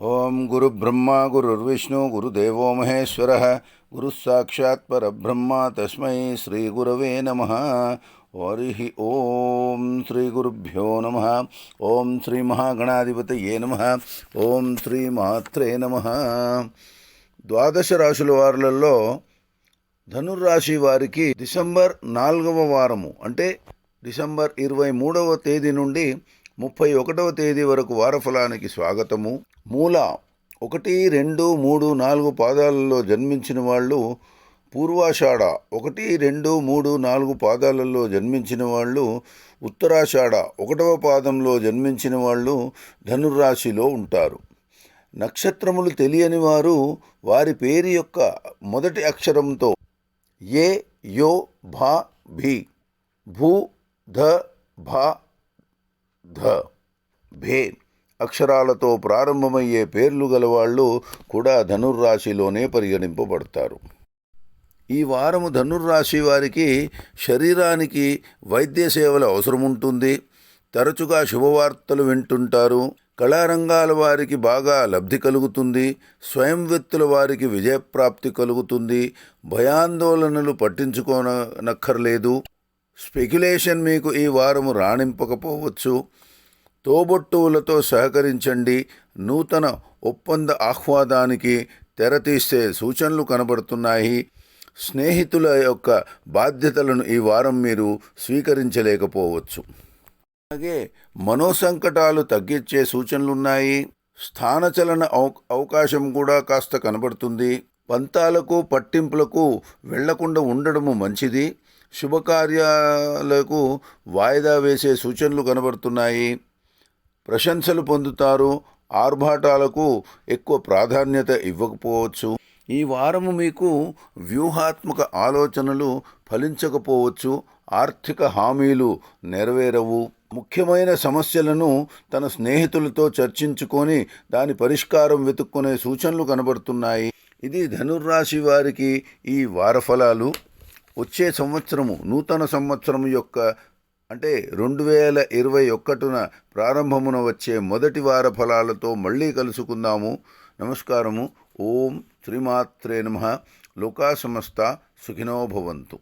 ఓం గురుబ్రహ్మ గురుర్విష్ణు గురుదేవో మహేశ్వర. గురుస్సాక్షాత్ పరబ్రహ్మ తస్మై శ్రీగురవే నమ. హరి ఓం శ్రీ గురుభ్యో నమ. ఓం శ్రీ మహాగణాధిపతయే నమ. ఓం శ్రీ మాత్రే నమ. ద్వాదశ రాశుల వారులలో ధనుర్రాశి వారికి డిసెంబర్ నాలుగవ వారము అంటే డిసెంబర్ ఇరవై మూడవ తేదీ నుండి ముప్పై ఒకటవ తేదీ వరకు వారఫలానికి స్వాగతము. మూల ఒకటి రెండు మూడు నాలుగు పాదాలలో జన్మించిన వాళ్ళు పూర్వాషాఢ ఒకటి రెండు మూడు నాలుగు పాదాలలో జన్మించిన వాళ్ళు ఉత్తరాషాఢ ఒకటవ పాదంలో జన్మించిన వాళ్ళు ధనుర్రాశిలో ఉంటారు. నక్షత్రములు తెలియని వారు వారి పేరు యొక్క మొదటి అక్షరంతో ఏ యో భా భీ భూ ధ భా ధ భే అక్షరాలతో ప్రారంభమయ్యే పేర్లు గలవాళ్ళు కూడా ధనుర్రాశిలోనే పరిగణింపబడతారు. ఈ వారము ధనుర్రాశి వారికి శరీరానికి వైద్య సేవల అవసరం ఉంటుంది తరచుగా శుభవార్తలు వింటుంటారు. కళారంగాల వారికి బాగా లబ్ధి కలుగుతుంది. స్వయం వారికి విజయప్రాప్తి కలుగుతుంది. భయాందోళనలు పట్టించుకోనక్కర్లేదు. స్పెక్యులేషన్ మీకు ఈ వారము రాణింపకపోవచ్చు. తోబొట్టువులతో సహకరించండి. నూతన ఒప్పంద ఆహ్వాదానికి తెరతీసే సూచనలు కనబడుతున్నాయి. స్నేహితుల యొక్క బాధ్యతలను ఈ వారం మీరు స్వీకరించలేకపోవచ్చు. అలాగే మనోసంకటాలు తగ్గించే సూచనలున్నాయి. స్థానచలన అవ- అవకాశం కూడా కాస్త కనబడుతుంది. పంతాలకు పట్టింపులకు వెళ్ళకుండా ఉండడము మంచిది. శుభకార్యాలకు వాయిదా వేసే సూచనలు కనబడుతున్నాయి. ప్రశంసలు పొందుతారు. ఆర్భాటాలకు ఎక్కువ ప్రాధాన్యత ఇవ్వకపోవచ్చు. ఈ వారము మీకు వ్యూహాత్మక ఆలోచనలు ఫలించకపోవచ్చు. ఆర్థిక హామీలు నెరవేరవు. ముఖ్యమైన సమస్యలను తన స్నేహితులతో చర్చించుకొని దాని పరిష్కారం వెతుక్కునే సూచనలు కనబడుతున్నాయి. ఇది ధనుర్రాశి వారికి ఈ వారఫలాలు వచ్చే సంవత్సరము నూతన సంవత్సరం యొక్క అంటే రెండు వేల ఇరవై ఒక్కటిన ప్రారంభమున వచ్చే మొదటి వార ఫలాలతో మళ్ళీ కలుసుకుందాము. నమస్కారము. ఓం శ్రీమాత్రే నమ. లోకా సమస్త సుఖినో భవంతు.